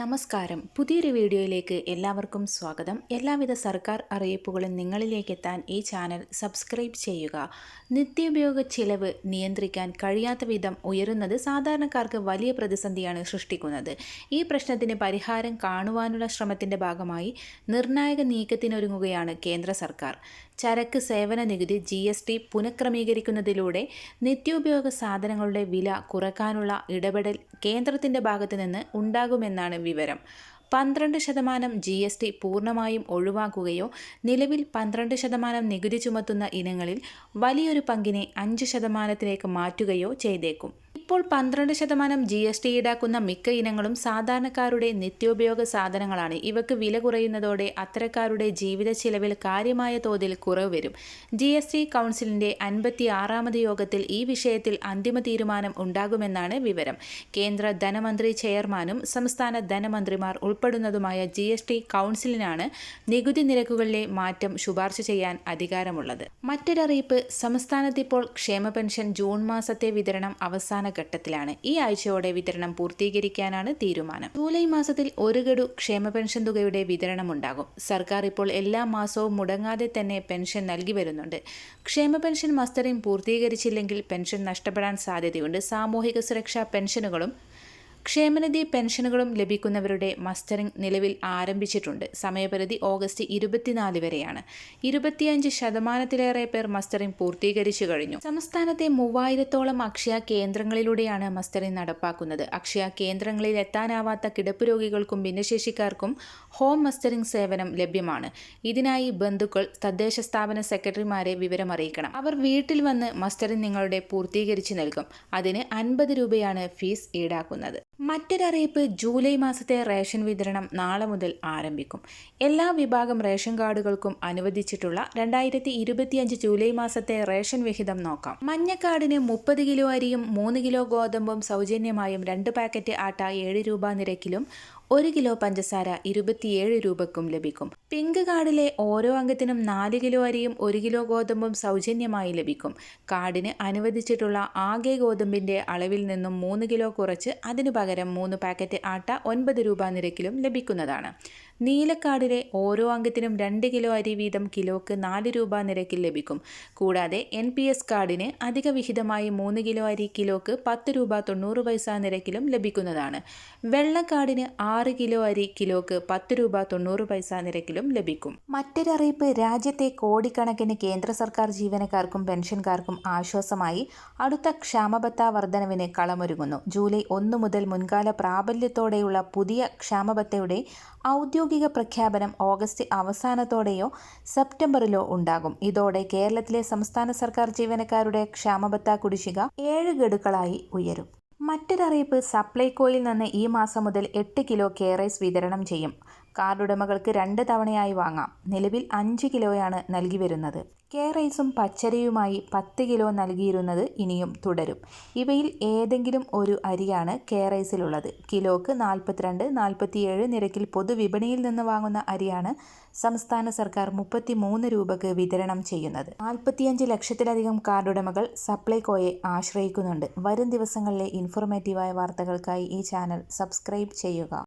നമസ്കാരം. പുതിയൊരു വീഡിയോയിലേക്ക് എല്ലാവർക്കും സ്വാഗതം. എല്ലാവിധ സർക്കാർ അറിയിപ്പുകളും നിങ്ങളിലേക്ക് എത്താൻ ഈ ചാനൽ സബ്സ്ക്രൈബ് ചെയ്യുക. നിത്യോപയോഗ ചിലവ് നിയന്ത്രിക്കാൻ കഴിയാത്ത വിധം ഉയരുന്നത് സാധാരണക്കാർക്ക് വലിയ പ്രതിസന്ധിയാണ് സൃഷ്ടിക്കുന്നത്. ഈ പ്രശ്നത്തിന് പരിഹാരം കാണുവാനുള്ള ശ്രമത്തിന്റെ ഭാഗമായി നിർണായക നീക്കത്തിനൊരുങ്ങുകയാണ് കേന്ദ്ര സർക്കാർ. ചരക്ക് സേവന നികുതി ജി എസ് ടി പുനഃക്രമീകരിക്കുന്നതിലൂടെ നിത്യോപയോഗ സാധനങ്ങളുടെ വില കുറക്കാനുള്ള ഇടപെടൽ കേന്ദ്രത്തിന്റെ ഭാഗത്തു നിന്ന് ഉണ്ടാകുമെന്നാണ് വിവരം. പന്ത്രണ്ട് ശതമാനം ജി എസ് ടി പൂർണമായും ഒഴിവാക്കുകയോ നിലവിൽ പന്ത്രണ്ട് ശതമാനം നികുതി ചുമത്തുന്ന ഇനങ്ങളിൽ വലിയൊരു പങ്കിനെ അഞ്ച് ശതമാനത്തിലേക്ക് മാറ്റുകയോ ചെയ്തേക്കും. ഇപ്പോൾ പന്ത്രണ്ട് ശതമാനം ജി എസ് ടി ഈടാക്കുന്ന മിക്ക ഇനങ്ങളും സാധാരണക്കാരുടെ നിത്യോപയോഗ സാധനങ്ങളാണ്. ഇവക്ക് വില കുറയുന്നതോടെ അത്തരക്കാരുടെ ജീവിത ചിലവിൽ കാര്യമായ തോതിൽ കുറവ് വരും. ജി എസ് ടി കൗൺസിലിന്റെ അൻപത്തി ആറാമത് യോഗത്തിൽ ഈ വിഷയത്തിൽ അന്തിമ തീരുമാനം ഉണ്ടാകുമെന്നാണ് വിവരം. കേന്ദ്ര ധനമന്ത്രി ചെയർമാനും സംസ്ഥാന ധനമന്ത്രിമാർ ഉൾപ്പെടുന്നതുമായ ജി എസ് ടി കൗൺസിലിനാണ് നികുതി നിരക്കുകളിലെ മാറ്റം ശുപാർശ ചെയ്യാൻ അധികാരമുള്ളത്. മറ്റൊരറിയിപ്പ് സംസ്ഥാനത്ത് ഇപ്പോൾ ക്ഷേമ പെൻഷൻ ജൂൺ മാസത്തെ വിതരണം അവസാന ഘട്ടത്തിലാണ് ഈ ആഴ്ചയോടെ വിതരണം പൂർത്തീകരിക്കാനാണ് തീരുമാനം. ജൂലൈ മാസത്തിൽ ഒരു ഗഡു ക്ഷേമ പെൻഷൻ തുകയുടെ വിതരണം ഉണ്ടാകും സർക്കാർ ഇപ്പോൾ എല്ലാ മാസവും മുടങ്ങാതെ തന്നെ പെൻഷൻ നൽകി വരുന്നുണ്ട്. ക്ഷേമ പെൻഷൻ മസ്റ്ററിംഗ് പൂർത്തീകരിച്ചില്ലെങ്കിൽ പെൻഷൻ നഷ്ടപ്പെടാൻ സാധ്യതയുണ്ട്. സാമൂഹിക സുരക്ഷാ പെൻഷനുകളും ക്ഷേമനിധി പെൻഷനുകളും ലഭിക്കുന്നവരുടെ മസ്റ്ററിംഗ് നിലവിൽ ആരംഭിച്ചിട്ടുണ്ട്. സമയപരിധി ഓഗസ്റ്റ് ഇരുപത്തിനാല് വരെയാണ്. ഇരുപത്തിയഞ്ച് ശതമാനത്തിലേറെ പേർ മസ്റ്ററിംഗ് പൂർത്തീകരിച്ചു കഴിഞ്ഞു. സംസ്ഥാനത്തെ മൂവായിരത്തോളം അക്ഷയ കേന്ദ്രങ്ങളിലൂടെയാണ് മസ്റ്ററിംഗ് നടപ്പാക്കുന്നത്. അക്ഷയ കേന്ദ്രങ്ങളിൽ എത്താനാവാത്ത കിടപ്പ് രോഗികൾക്കും ഭിന്നശേഷിക്കാർക്കും ഹോം മസ്റ്ററിംഗ് സേവനം ലഭ്യമാണ്. ഇതിനായി ബന്ധുക്കൾ തദ്ദേശ സ്ഥാപന സെക്രട്ടറിമാരെ വിവരം അറിയിക്കണം. അവർ വീട്ടിൽ വന്ന് മസ്റ്ററിംഗ് നിങ്ങളുടെ പൂർത്തീകരിച്ചു നൽകും. അതിന് അൻപത് രൂപയാണ് ഫീസ് ഈടാക്കുന്നത്. മറ്റൊരറിയിപ്പ് ജൂലൈ മാസത്തെ റേഷൻ വിതരണം നാളെ മുതൽ ആരംഭിക്കും. എല്ലാ വിഭാഗം റേഷൻ കാർഡുകൾക്കും അനുവദിച്ചിട്ടുള്ള രണ്ടായിരത്തി ഇരുപത്തിയഞ്ച് ജൂലൈ മാസത്തെ റേഷൻ വിഹിതം നോക്കാം. മഞ്ഞക്കാർഡിന് മുപ്പത് കിലോ അരിയും മൂന്ന് കിലോ ഗോതമ്പും സൗജന്യമായും രണ്ട് പാക്കറ്റ് ആട്ട ഏഴ് രൂപ നിരക്കിലും ഒരു കിലോ പഞ്ചസാര ഇരുപത്തിയേഴ് രൂപക്കും ലഭിക്കും. പിങ്ക് കാർഡിലെ ഓരോ അംഗത്തിനും നാല് കിലോ അരിയും ഒരു കിലോ ഗോതമ്പും സൗജന്യമായി ലഭിക്കും. കാർഡിന് അനുവദിച്ചിട്ടുള്ള ആകെ ഗോതമ്പിന്റെ അളവിൽ നിന്നും മൂന്ന് കിലോ കുറച്ച് അതിനു പകരം മൂന്ന് പാക്കറ്റ് ആട്ട ഒൻപത് രൂപ നിരക്കിലും ലഭിക്കുന്നതാണ്. നീലക്കാർഡിലെ ഓരോ അംഗത്തിനും രണ്ട് കിലോ അരി വീതം കിലോക്ക് നാല് രൂപ നിരക്കിൽ ലഭിക്കും. കൂടാതെ എൻ പി എസ് കാർഡിന് അധിക വിഹിതമായി മൂന്ന് കിലോ അരി കിലോക്ക് പത്ത് രൂപ തൊണ്ണൂറ് പൈസ നിരക്കിലും ലഭിക്കുന്നതാണ്. വെള്ളക്കാടിന് ആറ് കിലോ അരി കിലോക്ക് പത്ത് രൂപ തൊണ്ണൂറ് പൈസ നിരക്കിലും ലഭിക്കും. മറ്റൊരറിയിപ്പ് രാജ്യത്തെ കോടിക്കണക്കിന് കേന്ദ്ര സർക്കാർ ജീവനക്കാർക്കും പെൻഷൻകാർക്കും ആശ്വാസമായി അടുത്ത ക്ഷാമബത്ത വർധനവിന് കളമൊരുങ്ങുന്നു. ജൂലൈ ഒന്ന് മുതൽ മുൻകാല പ്രാബല്യത്തോടെയുള്ള പുതിയ ക്ഷാമബത്തയുടെ ഔദ്യോഗിക പ്രഖ്യാപനം ഓഗസ്റ്റ് അവസാനത്തോടെയോ സെപ്റ്റംബറിലോ ഉണ്ടാകും. ഇതോടെ കേരളത്തിലെ സംസ്ഥാന സർക്കാർ ജീവനക്കാരുടെ ക്ഷാമബത്ത കുടിശ്ശിക ഏഴ് ഗഡുക്കളായി ഉയരും. മറ്റൊരറിയിപ്പ് സപ്ലൈകോയിൽ നിന്ന് ഈ മാസം മുതൽ എട്ട് കിലോ കേറൈസ് വിതരണം ചെയ്യും. കാർഡുടമകൾക്ക് രണ്ട് തവണയായി വാങ്ങാം. നിലവിൽ അഞ്ച് കിലോയാണ് നൽകി വരുന്നത്. കെ റൈസും പച്ചരിയുമായി പത്ത് കിലോ നൽകിയിരുന്നത് ഇനിയും തുടരും. ഇവയിൽ ഏതെങ്കിലും ഒരു അരിയാണ് കെ റൈസിലുള്ളത്. കിലോക്ക് നാൽപ്പത്തിരണ്ട് നാൽപ്പത്തിയേഴ് നിരക്കിൽ പൊതുവിപണിയിൽ നിന്ന് വാങ്ങുന്ന അരിയാണ് സംസ്ഥാന സർക്കാർ മുപ്പത്തി മൂന്ന് രൂപക്ക് വിതരണം ചെയ്യുന്നത്. നാൽപ്പത്തിയഞ്ച് ലക്ഷത്തിലധികം കാർഡുടമകൾ സപ്ലൈകോയെ ആശ്രയിക്കുന്നുണ്ട്. വരും ദിവസങ്ങളിലെ ഇൻഫോർമേറ്റീവായ വാർത്തകൾക്കായി ഈ ചാനൽ സബ്സ്ക്രൈബ് ചെയ്യുക.